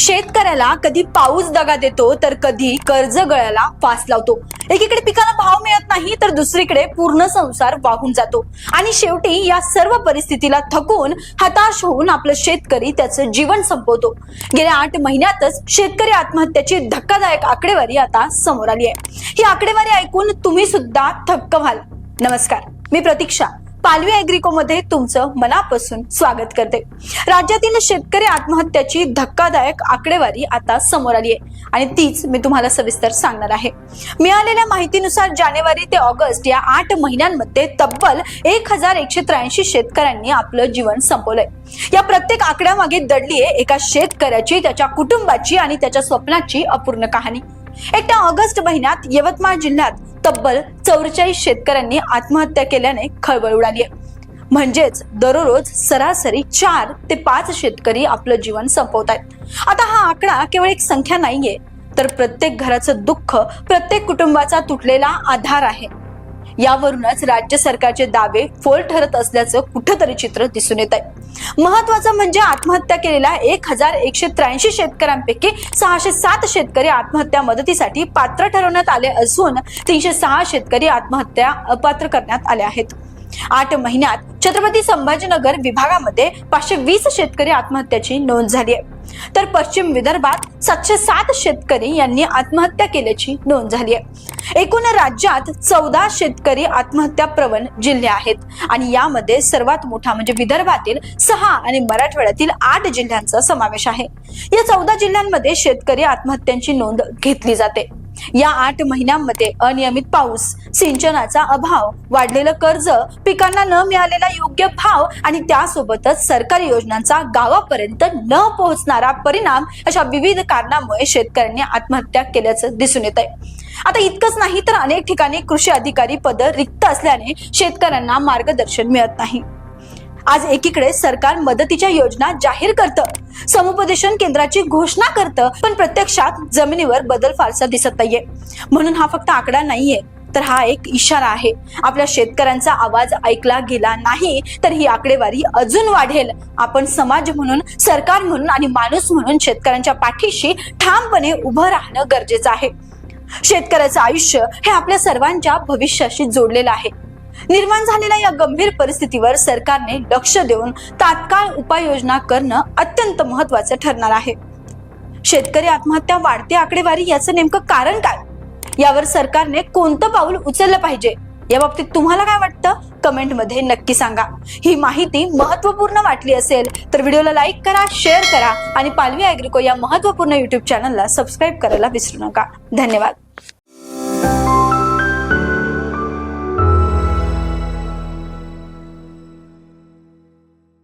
शेतकऱ्याला कधी पाऊस दगा देतो तर कधी कर्ज गळ्याला फास लावतो. एकीकडे पिकाला भाव मिळत नाही तर दुसरीकडे पूर्ण संसार वाहून जातो. आणि शेवटी या सर्व परिस्थितीला थकून हताश होऊन आपलं शेतकरी त्याचं जीवन संपवतो. गेल्या आठ महिन्यातच शेतकरी आत्महत्याची धक्कादायक आकडेवारी आता समोर आली आहे. ही आकडेवारी ऐकून तुम्ही सुद्धा थक्क व्हाल. नमस्कार. मी प्रतीक्षा. पालवी अॅग्रिको मध्ये तुमचं मनापासून स्वागत करते. राज्यातील शेतकरी आत्महत्याची धक्कादायक आकडेवारी आता समोर आली आहे आणि तीच मी तुम्हाला सविस्तर सांगणार आहे. मिळालेल्या माहितीनुसार जानेवारी ते ऑगस्ट या आठ महिन्यांमध्ये तब्बल एक हजार एकशे त्र्याऐंशी शेतकऱ्यांनी आपलं जीवन संपवलंय. या प्रत्येक आकड्यामागे दडली आहे एका शेतकऱ्याची त्याच्या कुटुंबाची आणि त्याच्या स्वप्नाची अपूर्ण कहाणी. एकट्या ऑगस्ट महिन्यात यवतमाळ जिल्ह्यात तब्बल चौवेचाळीस शेतकऱ्यांनी आत्महत्या केल्याने खळबळ उडाली आहे म्हणजेच दररोज सरासरी चार ते पाच शेतकरी आपलं जीवन संपवत आहेत आता हा आकडा केवळ एक संख्या नाहीये तर प्रत्येक घराचं दुःख प्रत्येक कुटुंबाचा तुटलेला आधार आहे. यावरूनच राज्य सरकारचे दावे फोल ठरत असल्याचं कुठंतरी चित्र दिसून येत आहे महत्वाचं म्हणजे आत्महत्या केलेल्या एक हजार एकशे त्र्याऐंशी शेतकऱ्यांपैकी सहाशे सात शेतकरी आत्महत्या मदतीसाठी पात्र ठरवण्यात आले असून तीनशे सहा शेतकरी आत्महत्या अपात्र करण्यात आले आहेत. आठ महिन्यात छत्रपती संभाजीनगर विभागामध्ये पाचशे वीस शेतकरी आत्महत्याची नोंद झाली आहे. तर पश्चिम विदर्भात सातशे सात शेतकरी यांनी आत्महत्या केल्याची नोंद झाली आहे. एकूण राज्यात चौदा शेतकरी आत्महत्या प्रवण जिल्हे आहेत आणि यामध्ये सर्वात मोठा म्हणजे विदर्भातील सहा आणि मराठवाड्यातील आठ जिल्ह्यांचा समावेश आहे. या चौदा जिल्ह्यांमध्ये शेतकरी आत्महत्यांची नोंद घेतली जाते. या आठ महिन्यांमध्ये अनियमित पाऊस सिंचनाचा अभाव वाढलेलं कर्ज पिकांना न मिळालेला योग्य भाव आणि त्यासोबतच सरकारी योजनांचा गावापर्यंत न पोहोचणारा परिणाम अशा विविध कारणामुळे शेतकऱ्यांनी आत्महत्या केल्याचं दिसून येत आहे आता इतकंच नाही तर अनेक ठिकाणी कृषी अधिकारी पद रिक्त असल्याने शेतकऱ्यांना मार्गदर्शन मिळत नाही. आज एकीकडे सरकार मदतीच्या योजना जाहीर करतं समुपदेशन केंद्राची घोषणा करतं पण प्रत्यक्षात जमिनीवर बदल फारसा दिसत नाहीये. म्हणून हा फक्त आकडा नाहीये तर हा एक इशारा आहे. आपल्या शेतकऱ्यांचा आवाज ऐकला गेला नाही तर ही आकडेवारी अजून वाढेल. आपण समाज म्हणून सरकार म्हणून आणि माणूस म्हणून शेतकऱ्यांच्या पाठीशी ठामपणे उभं राहणं गरजेचं आहे. शेतकऱ्याचं आयुष्य हे आपल्या सर्वांच्या भविष्याशी जोडलेलं आहे. निर्माण झालेल्या या गंभीर परिस्थितीवर सरकारने लक्ष देऊन तात्काळ उपाययोजना करणं अत्यंत महत्वाचं ठरणार आहे. शेतकरी आत्महत्या वाढते आकडेवारी याचं नेमकं कारण काय? यावर सरकारने कोणतं पाऊल उचललं पाहिजे? या बाबतीत तुम्हाला काय वाटतं? कमेंटमध्ये नक्की सांगा. ही माहिती महत्त्वपूर्ण वाटली असेल तर व्हिडिओला लाईक करा शेअर करा आणि पालवी अॅग्रिको या महत्त्वपूर्ण युट्यूब चॅनलला सबस्क्राईब करायला विसरू नका. धन्यवाद.